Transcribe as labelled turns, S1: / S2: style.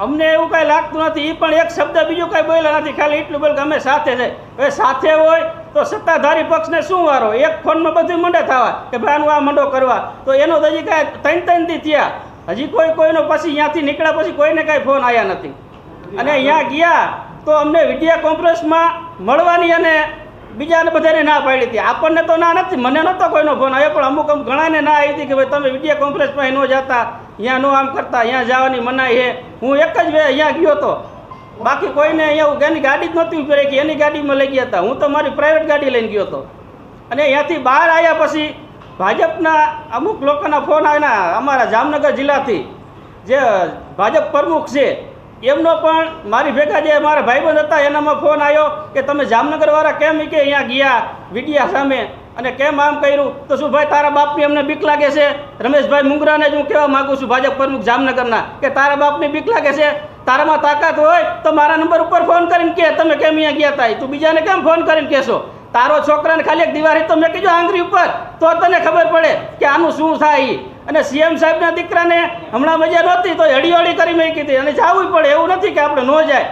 S1: અમને એવું કાંઈ લાગતું નથી એ પણ એક શબ્દ બીજું કાંઈ બોલ્યા નથી, ખાલી એટલું બોલ કે અમે સાથે છે. હવે સાથે હોય તો સત્તાધારી પક્ષને શું વારો? એક ફોનમાં બધું મંડે થવા કે ભાઈ આનું આ મંડો કરવા. તો એનો હજી કાંઈ ત્રણ ત્રણથી થયા. હજી કોઈ કોઈનો પછી અહીંયાથી નીકળ્યા પછી કોઈને કાંઈ ફોન આવ્યા નથી. અને અહીંયા ગયા તો અમને વીડિયો કોન્ફરન્સમાં મળવાની અને બીજાને બધાને ના પાડી હતી. આપણને તો ના નથી, મને નહોતો કોઈનો ફોન. આવ્યો પણ અમુક અમુક ઘણાને ના આવી હતી કે ભાઈ તમે વીડિયો કોન્ફરન્સમાં ન જતા. અહીંયા નો આમ કરતા, અહીંયા જવાની મનાઈ હે હું એક જ વે અહીંયા ગયો હતો બાકી કોઈને અહીંયા એની ગાડી જ નહોતી ઊભી કે એની ગાડીમાં લઈ ગયા હતા. હું તો મારી પ્રાઇવેટ ગાડી લઈને ગયો હતો. અને અહીંયાથી બહાર આવ્યા પછી ભાજપના અમુક લોકોના ફોન આવ્યા. અમારા જામનગર જિલ્લાથી. જે ભાજપ પ્રમુખ છે એમનો પણ મારી ભેગા જે મારા ભાઈબંધ હતા, એનામાં ફોન આવ્યો કે તમે જામનગરવાળા કેમ કે અહીંયા ગયા વિડિયા સામે? અને કેમ આમ કર્યું? તો શું ભાઈ, તારા બાપની અમને બીક લાગે છે? રમેશભાઈ મુંગરાને જ હું કહેવા માગું છું, ભાજપ પ્રમુખ જામનગરના, કે તારા બાપની બીક લાગે છે? તારામાં તાકાત હોય તો મારા નંબર ઉપર ફોન કરીને કે, તમે કેમ અહીંયા ગયા હતા તું બીજાને કેમ ફોન કરીને કહેશો? તારો છોકરાને ખાલી એક દિવાળી તો મેં કીધું આંગળી ઉપર. તો તને ખબર પડે કે આનું શું થાય. અને સીએમ સાહેબના દીકરાને હમણાં મજા નહોતી, તો હળી હળી કરી મેં કીધી. અને જવું પડે, એવું નથી કે આપણે ન જાય.